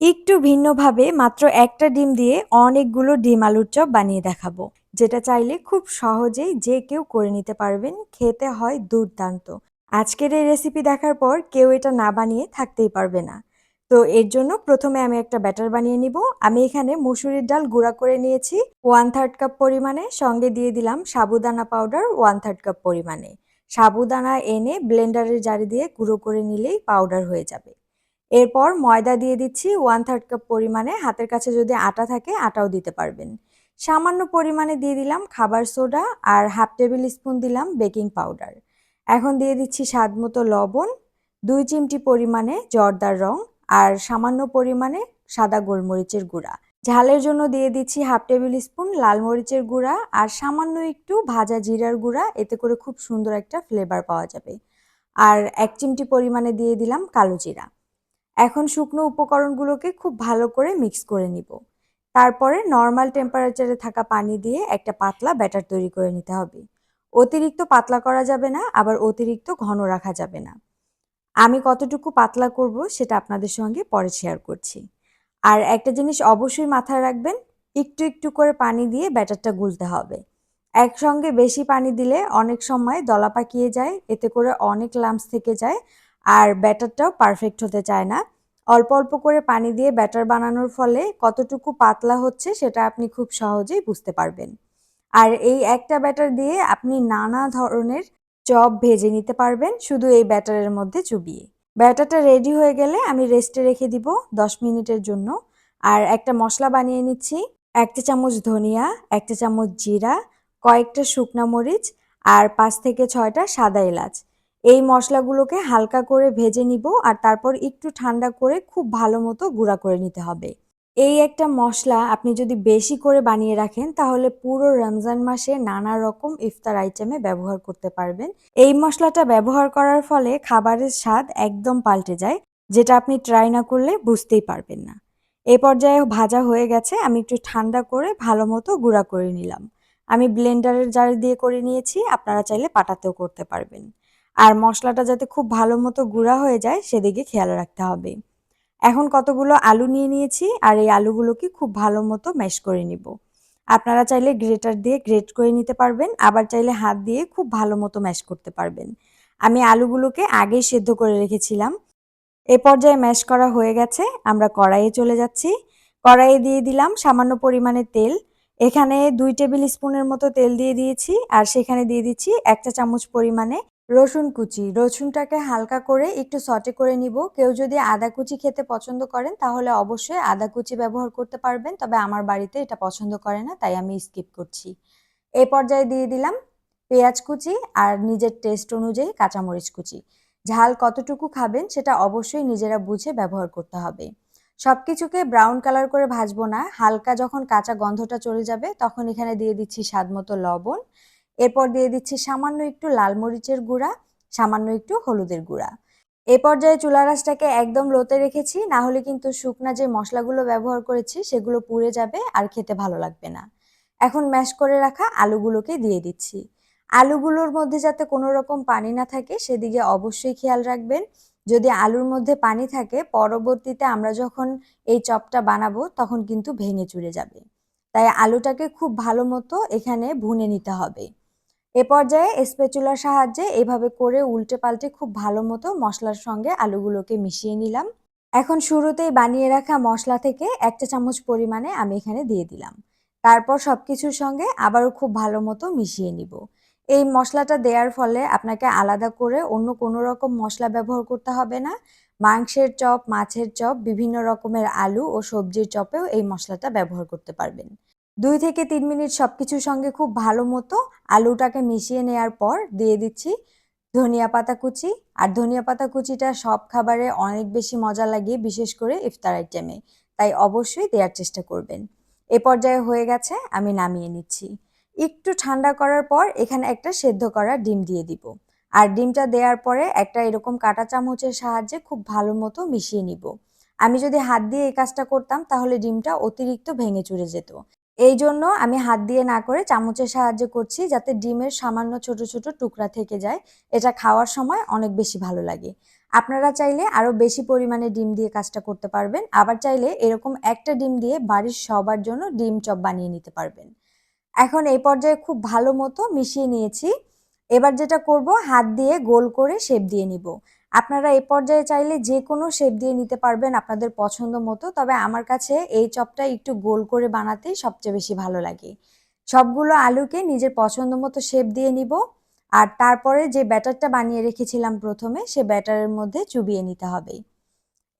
একটু ভিন্নভাবে মাত্র একটা ডিম দিয়ে অনেকগুলো ডিম আলুর চপ বানিয়ে দেখাবো, যেটা চাইলে খুব সহজেই যে কেউ করে নিতে পারবেন, খেতে হয় দুর্দান্ত। আজকের এই রেসিপি দেখার পর কেউ এটা না বানিয়ে থাকতেই পারবে না। তো এর জন্য প্রথমে আমি একটা ব্যাটার বানিয়ে নিব। আমি এখানে মুসুরির ডাল গুঁড়া করে নিয়েছি ওয়ান থার্ড কাপ পরিমাণে। সঙ্গে দিয়ে দিলাম sabudana powder one third cup পরিমাণে। সাবুদানা এনে ব্লেন্ডারের জারি দিয়ে গুঁড়ো করে নিলেই পাউডার হয়ে যাবে। এরপর ময়দা দিয়ে দিচ্ছি ওয়ান থার্ড কাপ পরিমাণে। হাতের কাছে যদি আটা থাকে, আটাও দিতে পারবেন। সামান্য পরিমাণে দিয়ে দিলাম খাবার সোডা আর হাফ টেবিল স্পুন দিলাম বেকিং পাউডার এখন দিয়ে দিচ্ছি স্বাদ মতো লবণ, দুই চিমটি পরিমাণে জর্দার রং আর সামান্য পরিমাণে সাদা গোলমরিচের গুঁড়া। ঝালের জন্য দিয়ে দিচ্ছি হাফ টেবিল স্পুন লাল মরিচের গুঁড়া আর সামান্য একটু ভাজা জিরার গুঁড়া, এতে করে খুব সুন্দর একটা ফ্লেভার পাওয়া যাবে। আর এক চিমটি পরিমাণে দিয়ে দিলাম কালো জিরা। এখন শুকনো উপকরণগুলোকে খুব ভালো করে মিক্স করে নিব। তারপরে নর্মাল টেম্পারেচারে থাকা পানি দিয়ে একটা পাতলা ব্যাটার তৈরি করে নিতে হবে। অতিরিক্ত পাতলা করা যাবে না, আবার অতিরিক্ত ঘন রাখা যাবে না। আমি কতটুকু পাতলা করব সেটা আপনাদের সঙ্গে পরে শেয়ার করছি। আর একটা জিনিস অবশ্যই মাথায় রাখবেন, একটু একটু করে পানি দিয়ে ব্যাটারটা গুলতে হবে। একসঙ্গে বেশি পানি দিলে অনেক সময় দলা পাকিয়ে যায়, এতে করে অনেক লাম্পস থেকে যায় আর ব্যাটারটাও পারফেক্ট হতে চায় না। অল্প অল্প করে পানি দিয়ে ব্যাটার বানানোর ফলে কতটুকু পাতলা হচ্ছে সেটা আপনি খুব সহজেই বুঝতে পারবেন। আর এই একটা ব্যাটার দিয়ে আপনি নানা ধরনের চপ ভেজে নিতে পারবেন শুধু এই ব্যাটারের মধ্যে চুবিয়ে। ব্যাটারটা রেডি হয়ে গেলে আমি রেস্টে রেখে দিব দশ মিনিটের জন্য। আর একটা মশলা বানিয়ে নিচ্ছি একটা চামচ ধনিয়া একটা চামচ জিরা, কয়েকটা শুকনা মরিচ আর পাঁচ থেকে ছয়টা সাদা এলাচ। এই মশলাগুলোকে হালকা করে ভেজে নিব আর তারপর একটু ঠান্ডা করে খুব ভালো মতো গুঁড়া করে নিতে হবে। এই একটা মশলা আপনি যদি বেশি করে বানিয়ে রাখেন, তাহলে পুরো রমজান মাসে নানা রকম ইফতার আইটেমে ব্যবহার করতে পারবেন। এই মশলাটা ব্যবহার করার ফলে খাবারের স্বাদ একদম পাল্টে যায়, যেটা আপনি ট্রাই না করলে বুঝতেই পারবেন না। এ পর্যায়ে ভাজা হয়ে গেছে, আমি একটু ঠান্ডা করে ভালো মতো গুঁড়া করে নিলাম। আমি ব্লেন্ডারের জার দিয়ে করে নিয়েছি, আপনারা চাইলে পাটাতেও করতে পারবেন। আর মশলাটা যাতে খুব ভালো মতো গুঁড়া হয়ে যায়, সেদিকে খেয়াল রাখতে হবে। এখন কতগুলো আলু নিয়ে নিয়েছি, আর এই আলুগুলোকে খুব ভালো মতো ম্যাশ করে নিব। আপনারা চাইলে গ্রেটার দিয়ে গ্রেট করে নিতে পারবেন, আবার চাইলে হাত দিয়ে খুব ভালো মতো ম্যাশ করতে পারবেন। আমি আলুগুলোকে আগেই সেদ্ধ করে রেখেছিলাম। এ পর্যায়ে ম্যাশ করা হয়ে গেছে, আমরা কড়াইয়ে চলে যাচ্ছি। কড়াইয়ে দিয়ে দিলাম সামান্য পরিমাণে তেল। এখানে দুই টেবিল স্পুনের মতো তেল দিয়ে দিয়েছি, আর সেখানে দিয়ে দিচ্ছি একটা চামচ পরিমাণে রসুন কুচি। রসুনটাকে হালকা করে একটু সটে করে নিব। কেউ যদি আদা কুচি খেতে পছন্দ করেন, তাহলে অবশ্যই আদা কুচি ব্যবহার করতে পারবেন, তবে আমার বাড়িতে এটা পছন্দ করে না, তাই আমি স্কিপ করছি। এই পর্যায়ে দিয়ে দিলাম পেঁয়াজ কুচি আর নিজের টেস্ট অনুযায়ী কাঁচামরিচ কুচি। ঝাল কতটুকু খাবেন সেটা অবশ্যই নিজেরা বুঝে ব্যবহার করতে হবে। সব কিছুকে ব্রাউন কালার করে ভাজবো না। হালকা যখন কাঁচা গন্ধটা চলে যাবে, তখন এখানে দিয়ে দিচ্ছি স্বাদ মতো লবণ। এরপর দিয়ে দিচ্ছি সামান্য একটু লাল মরিচের গুঁড়া, সামান্য একটু হলুদের গুঁড়া। এ পর্যায়ে চুলা রাসটাকে একদম লোতে রেখেছি, না হলে কিন্তু শুকনা যে মশলাগুলো ব্যবহার করেছি সেগুলো পুড়ে যাবে আর খেতে ভালো লাগবে না। এখন ম্যাশ করে রাখা আলুগুলোকে দিয়ে দিচ্ছি। আলুগুলোর মধ্যে যাতে কোনো রকম পানি না থাকে সেদিকে অবশ্যই খেয়াল রাখবেন। যদি আলুর মধ্যে পানি থাকে, পরবর্তীতে আমরা যখন এই চপটা বানাবো তখন কিন্তু ভেঙে চুরে যাবে। তাই আলুটাকে খুব ভালো মতো এখানে ভুনে নিতে হবে। এ পর্যায়ে স্পেচুলার সাহায্যে এভাবে করে উল্টে পাল্টে খুব ভালো মতো মশলার সঙ্গে আলুগুলোকে মিশিয়ে নিলাম। এখন শুরুতেই বানিয়ে রাখা মশলা থেকে একটা চামচ পরিমাণে আমি এখানে দিয়ে দিলাম। তারপর সব কিছুর সঙ্গে আবারও খুব ভালো মতো মিশিয়ে নিব। এই মশলাটা দেওয়ার ফলে আপনাকে আলাদা করে অন্য কোনো রকম মশলা ব্যবহার করতে হবে না। মাংসের চপ, মাছের চপ, বিভিন্ন রকমের আলু ও সবজির চপেও এই মশলাটা ব্যবহার করতে পারবেন। দুই থেকে তিন মিনিট সব কিছুর সঙ্গে খুব ভালো মতো আলুটাকে মিশিয়ে নেওয়ার পর দিয়ে দিচ্ছি ধনিয়া পাতা কুচি। আর ধনিয়া পাতা কুচিটা সব খাবারে অনেক বেশি মজা লাগে, বিশেষ করে ইফতার আইটেমে। তাই অবশ্যই দেওয়ার চেষ্টা করবেন। এ পর্যায়ে হয়ে গেছে, আমি নামিয়ে নিচ্ছি। একটু ঠান্ডা করার পর এখানে একটা সেদ্ধ করা ডিম দিয়ে দিব। আর ডিমটা দেওয়ার পরে একটা এরকম কাটা চামচের সাহায্যে খুব ভালো মতো মিশিয়ে নিব। আমি যদি হাত দিয়ে এই কাজটা করতাম, তাহলে ডিমটা অতিরিক্ত ভেঙে চুরে যেত। এই জন্য আমি হাত দিয়ে না করে চামচের সাহায্যে করছি যাতে ডিমের সামান্য ছোট ছোট টুকরা থেকে যায়। এটা খাওয়ার সময় অনেক বেশি ভালো লাগে। আপনারা চাইলে আরও বেশি পরিমাণে ডিম দিয়ে কাজটা করতে পারবেন। আবার চাইলে এরকম একটা ডিম দিয়ে বাড়ির সবার জন্য ডিম চপ বানিয়ে নিতে পারবেন। এখন এই পর্যায়ে খুব ভালো মতো মিশিয়ে নিয়েছি। এবার যেটা করব, হাত দিয়ে গোল করে শেপ দিয়ে নিব। আপনারা এই পর্যায়ে চাইলে যে কোনো শেপ দিয়ে নিতে পারবেন আপনাদের পছন্দ মতো, তবে আমার কাছে এই চপটা একটু গোল করে বানাতেই সবচেয়ে বেশি ভালো লাগে। সবগুলো আলুকে নিজের পছন্দ মতো শেপ দিয়ে নিব, আর তারপরে যে ব্যাটারটা বানিয়ে রেখেছিলাম প্রথমে, সে ব্যাটারের মধ্যে চুবিয়ে নিতে হবে।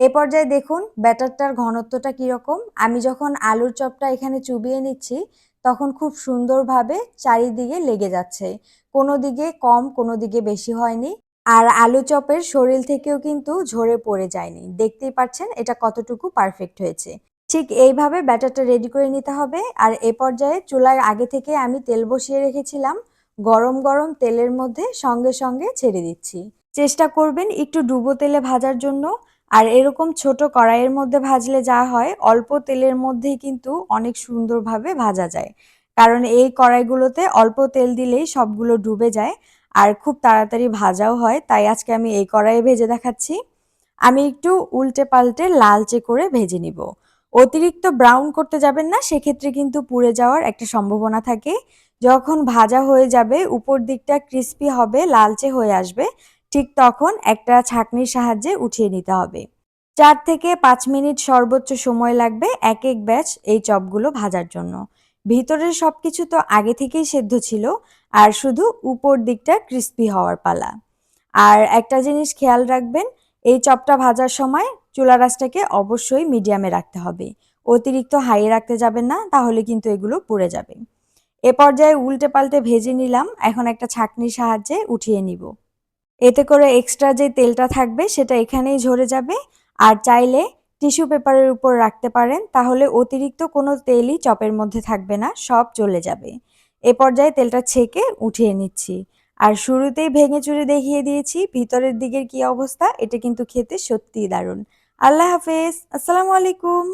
এ পর্যায়ে দেখুন ব্যাটারটার ঘনত্বটা কীরকম। আমি যখন আলুর চপটা এখানে চুবিয়ে নিচ্ছি, তখন খুব সুন্দরভাবে চারিদিকে লেগে যাচ্ছে। কোনো দিকে কম, কোনো দিকে বেশি হয়নি। আর আলু চপের শরীর থেকেও কিন্তু ঝরে পড়ে যায়নি। দেখতেই পাচ্ছেন, এটা কতটুকু পারফেক্ট হয়েছে। ঠিক এইভাবে ব্যাটারটা রেডি করে নিতে হবে। আর এ পর্যায়ে চুলার আগে থেকে আমি তেল বসিয়ে রেখেছিলাম। গরম গরম তেলের মধ্যে সঙ্গে সঙ্গে ছেড়ে দিচ্ছি। চেষ্টা করবেন একটু ডুবো তেলে ভাজার জন্য। আর এরকম ছোট কড়াইয়ের মধ্যে ভাজলে যা হয়, অল্প তেলের মধ্যেই কিন্তু অনেক সুন্দরভাবে ভাজা যায়। কারণ এই কড়াইগুলোতে অল্প তেল দিলেই সবগুলো ডুবে যায়। আর খুব তাড়াতাড়ি ভাজাও হয়, তাই আজকে আমি এই কড়াইয়ে ভেজে দেখাচ্ছি। আমি একটু উল্টে পাল্টে লালচে করে ভেজে নিব। অতিরিক্ত ব্রাউন করতে যাবেন না, সেক্ষেত্রে কিন্তু পুড়ে যাওয়ার একটা সম্ভাবনা থাকে। যখন ভাজা হয়ে যাবে, উপর দিকটা ক্রিস্পি হবে, লালচে হয়ে আসবে, ঠিক তখন একটা ছাঁকনির সাহায্যে উঠিয়ে নিতে হবে। চার থেকে পাঁচ মিনিট সর্বোচ্চ সময় লাগবে এক এক ব্যাচ এই চপগুলো ভাজার জন্য। ভিতরের সব কিছু তো আগে থেকেই সেদ্ধ ছিল, আর শুধু উপর দিকটা ক্রিস্পি হওয়ার পালা। আর একটা জিনিস খেয়াল রাখবেন, এই চপটা ভাজার সময় চুলা রাসটাকে অবশ্যই মিডিয়ামে রাখতে হবে। অতিরিক্ত হাইয়ে রাখতে যাবেন না, তাহলে কিন্তু এগুলো পুড়ে যাবে। এ পর্যায়ে উল্টে পাল্টে ভেজে নিলাম, এখন একটা ছাঁকনির সাহায্যে উঠিয়ে নিব। এতে করে এক্সট্রা যে তেলটা থাকবে, সেটা এখানেই ঝরে যাবে। আর চাইলে টিস্যু পেপারের উপর রাখতে পারেন, তাহলে অতিরিক্ত কোনো তেলই চপের মধ্যে থাকবে না, সব চলে যাবে। এ পর্যায়ে তেলটা ছেঁকে উঠিয়ে নিচ্ছি। আর শুরুতেই ভেঙে চুরে দেখিয়ে দিয়েছি, ভিতরের দিকের কি অবস্থা, এটা কিন্তু খেতে সত্যিই দারুণ। আল্লাহ হাফেজ, আসসালামু আলাইকুম।